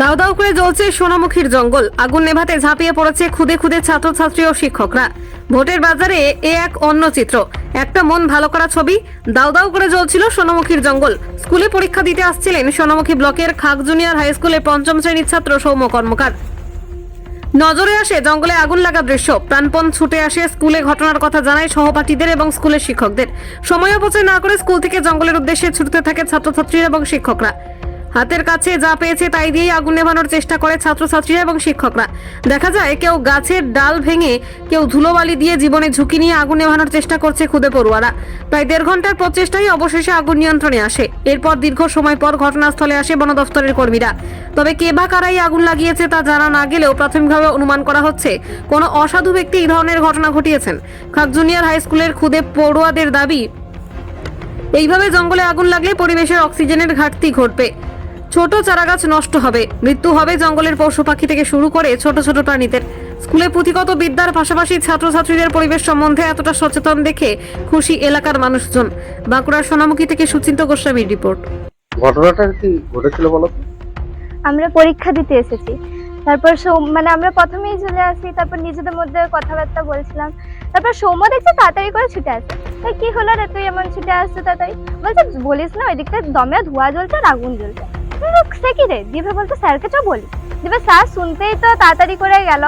দাও দাও করে জ্বলছে সোনামুখীর জঙ্গল। আগুন নেভাতে ঝাঁপিয়ে পড়েছে খুদে খুদে ছাত্রছাত্রী ও শিক্ষকরা। ভোটের বাজারে এ এক অন্য চিত্র। একটা মন ভালো করা ছবি, দাও দাও করে জ্বলছিল সোনামুখীর জঙ্গল। স্কুলে পরীক্ষা দিতে আসছিলেন সোনামুখী ব্লকের খাক জুনিয়র হাই স্কুলের পঞ্চম শ্রেণির ছাত্র সৌম্য কর্মকার। নজরে আসে জঙ্গলে আগুন লাগা দৃশ্য। প্রাণপণ ছুটে আসে স্কুলে ঘটনার কথা জানায় সহপাঠীদের এবং স্কুলের শিক্ষকদের। সময় অপচয় না করে স্কুল থেকে জঙ্গলের উদ্দেশ্যে ছুটতে থাকে ছাত্রছাত্রীরা এবং শিক্ষকরা। হাতের কাছে যা পেয়েছে তাই দিয়েই আগুন নেভানোর চেষ্টা করে ছাত্রছাত্রীরা এবং শিক্ষকরা। দেখা যায় কেউ গাছের ডাল ভেঙে, কেউ ধুলোবালি দিয়ে জীবনে ঝুঁকি নিয়ে আগুন নেভানোর চেষ্টা করছে খুদে পড়ুয়ারা। প্রায় দেড় ঘণ্টার প্রচেষ্টাই অবশেষে আগুন নিয়ন্ত্রণে আসে। এরপর দীর্ঘ সময় পর ঘটনাস্থলে আসে বন দফতরের কর্মীরা। তবে কে বা কারাই আগুন লাগিয়েছে তা জানা না গেলেও প্রাথমিকভাবে অনুমান করা হচ্ছে, কোনো অসাধু ব্যক্তি এই ধরনের ঘটনা ঘটিয়েছেন। খাক জুনিয়র হাই স্কুলের খুদে পড়ুয়াদের দাবি, এইভাবে জঙ্গলে আগুন লাগলে পরিবেশের অক্সিজেনের ঘাটতি ঘটবে। ছোট চারাগাছ নষ্ট হবে। মৃত্যু হবে জঙ্গলের পশু পাখি থেকে শুরু করে ছোট ছোট প্রাণীদের। স্কুলে পুঁথিগত বিদ্যার পাশাপাশি ছাত্রছাত্রীদের পরিবেশ সম্বন্ধে এতটা সচেতন দেখে খুশি এলাকার মানুষজন। বাঁকুড়ার সোনামুখী থেকে সুচিন্ত গোস্বামীর রিপোর্ট। ঘটনাটা কি ঘটেছিল বলো আমরা পরীক্ষা দিতে এসেছি। তারপর সৌম মানে আমরা প্রথমেই চলে আসি তারপর নিজেদের মধ্যে কথাবার্তা বলছিলাম। তারপর সৌম্য দেখছে তাড়াতাড়ি করে ছুটে আসে। তাই কি হলো রে? তুই এমন ছুটে আসছে তাড়াতাড়ি? বলছে বলিস না ওই দিকটা দমে ধোঁয়া জ্বলছে আর আগুন জ্বলছে। কি রে দিবে বলতে স্যারকে চ বলি। দিবে স্যার শুনতেই তো তাড়াতাড়ি করে গেল।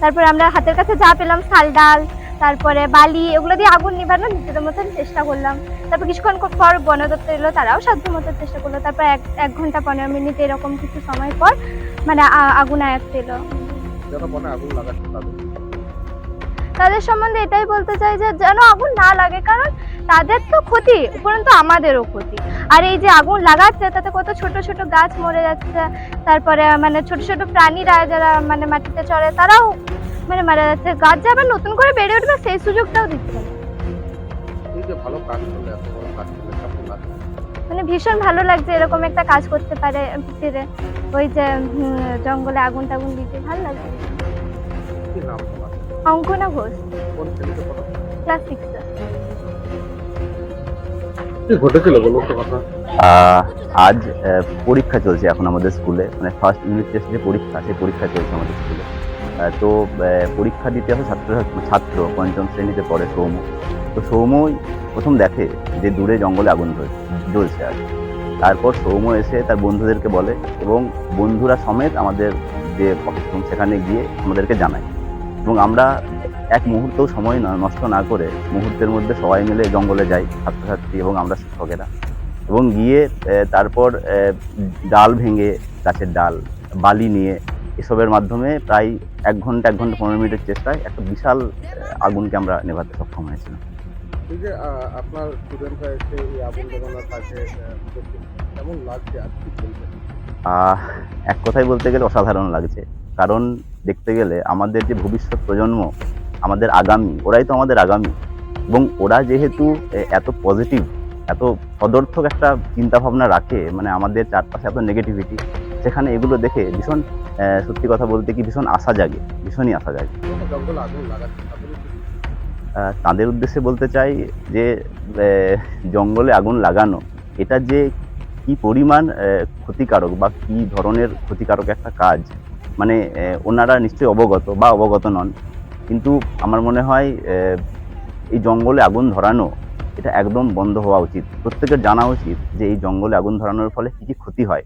তারপর আমরা হাতের কাছে যা পেলাম শাল ডাল তারপরে বালি এগুলো দিয়ে আগুন নিভানোর নিজেদের মতন চেষ্টা করলাম। তারপর কিছুক্ষণ পর বন দপ্তর এলো তারাও সাধ্য মতো চেষ্টা করল। তারপর এক এক ঘণ্টা পনেরো মিনিট এরকম কিছু সময় পর মানে আগুন আয়াত এলো। তাদের সম্বন্ধে এটাই বলতে চাই যে যেন আগুন না লাগে। কারণ তাদের তো ক্ষতি উপরন্তু আমাদেরও ক্ষতি। আর এই যে আগুন লাগাচ্ছে তাতে কত ছোট ছোট গাছ মরে যাচ্ছে তারপরে মানে ছোট ছোট প্রাণীরা যারা মানে মাটিতে চড়ে তারাও মানে মারা যাচ্ছে। গাছ যে আবার নতুন করে বেড়ে উঠবে সেই সুযোগটাও দিচ্ছে ভালো কাজ মানে ভীষণ ভালো লাগছে এরকম একটা কাজ করতে পারে ভিতরে। ওই যে জঙ্গলে আগুন টাগুন দিতে ভালো লাগছে। অঙ্কনা ঘোষ। ক্লাস সিক্সে। আজ পরীক্ষা চলছে এখন আমাদের স্কুলে। মানে ফার্স্ট ইউনিট টেস্ট যে পরীক্ষা, সেই পরীক্ষা চলছে আমাদের স্কুলে। তো পরীক্ষা দিতে আসে ছাত্র ছাত্র, পঞ্চম শ্রেণীতে পড়ে সৌম তো সৌম্যই প্রথম দেখে যে দূরে জঙ্গলে আগুন জ্বলছে জ্বলছে আর তারপর সৌম্য এসে তার বন্ধুদেরকে বলে এবং বন্ধুরা সমেত আমাদের যে অফিস সেখানে গিয়ে আমাদেরকে জানায়। এবং আমরা এক মুহূর্তও সময় ন- নষ্ট না করে মুহূর্তের মধ্যে সবাই মিলে জঙ্গলে যাই ছাত্রছাত্রী এবং আমরা শিক্ষকেরা। এবং গিয়ে তারপর ডাল ভেঙে গাছের ডাল বালি নিয়ে এসবের মাধ্যমে প্রায় এক ঘণ্টা এক ঘণ্টা পনেরো মিনিটের চেষ্টায় একটা বিশাল আগুনকে আমরা নেভাতে সক্ষম হয়েছিলাম। এই যে আপনার স্টুডেন্টরা এসে এই আগুন লাগানোর কাজে কেমন লাগছে আর কি চলছে এক কথায় বলতে গেলে অসাধারণ লাগছে। কারণ দেখতে গেলে আমাদের যে ভবিষ্যৎ প্রজন্ম আমাদের আগামী, ওরাই তো আমাদের আগামী। এবং ওরা যেহেতু এত পজিটিভ এত সদর্থক একটা চিন্তা ভাবনা রাখে মানে আমাদের চারপাশে এত নেগেটিভিটি সেখানে এগুলো দেখে ভীষণ সত্যি কথা বলতে কি ভীষণ আশা জাগে, ভীষণই আশা জাগে। তাদের উদ্দেশ্যে বলতে চাই যে জঙ্গলে আগুন লাগানো, এটা যে কি পরিমাণ ক্ষতিকারক বা কি ধরনের ক্ষতিকারক একটা কাজ মানে ওনারা নিশ্চয়ই অবগত বা অবগত নন। কিন্তু আমার মনে হয় এই জঙ্গলে আগুন ধরানো, এটা একদম বন্ধ হওয়া উচিত। প্রত্যেকের জানা উচিত যে এই জঙ্গলে আগুন ধরানোর ফলে কী কী ক্ষতি হয়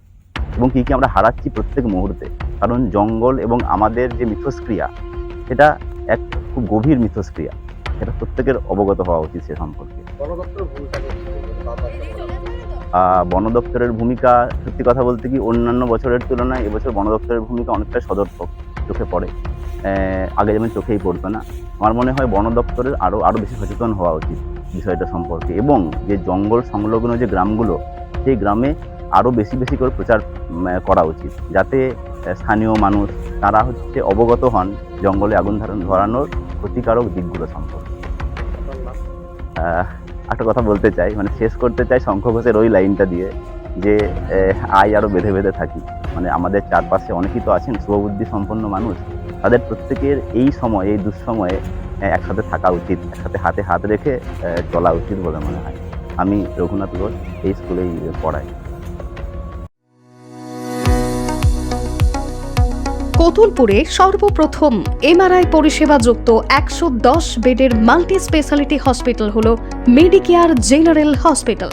এবং কী কী আমরা হারাচ্ছি প্রত্যেক মুহূর্তে। কারণ জঙ্গল এবং আমাদের যে মিথস্ক্রিয়া, সেটা এক খুব গভীর মিথস্ক্রিয়া। এটা প্রত্যেকের অবগত হওয়া উচিত সে সম্পর্কে। বন দপ্তরের ভূমিকা, সত্যি কথা বলতে কি অন্যান্য বছরের তুলনায় এবছর বন দপ্তরের ভূমিকা অনেকটাই সদর্থক। চোখে পড়ে। আগে যেমন চোখেই পড়তো না। আমার মনে হয় বন দপ্তরের আরও আরও বেশি সচেতন হওয়া উচিত বিষয়টা সম্পর্কে। এবং যে জঙ্গল সংলগ্ন যে গ্রামগুলো, সেই গ্রামে আরও বেশি বেশি করে প্রচার করা উচিত। যাতে স্থানীয় মানুষ, তারা হচ্ছে অবগত হন জঙ্গলে আগুন ধারণ ধরানোর ক্ষতিকারক দিকগুলো সম্পর্কে। একটা কথা বলতে চাই মানে শেষ করতে চাই শঙ্খ ঘোষের ওই লাইনটা দিয়ে। যে আয় আরও বেঁধে বেঁধে থাকি। মানে আমাদের চারপাশে অনেকেই তো আছেন, শুভবুদ্ধি সম্পন্ন মানুষ। তাদের প্রত্যেকের এই সময়, এই দুঃসময়ে একসাথে থাকা উচিত, একসাথে হাতে হাত রেখে চলা উচিত বলে মনে হয়। আমি রঘুনাথ ঘোষ, এই স্কুলেই পড়াই। কোতুলপুরে সর্বপ্রথম এমআরআই পরিষেবা যুক্ত একশো দশ বেডের মাল্টি স্পেশালিটি হসপিটাল হল মেডিকেয়ার জেনারেল হসপিটাল।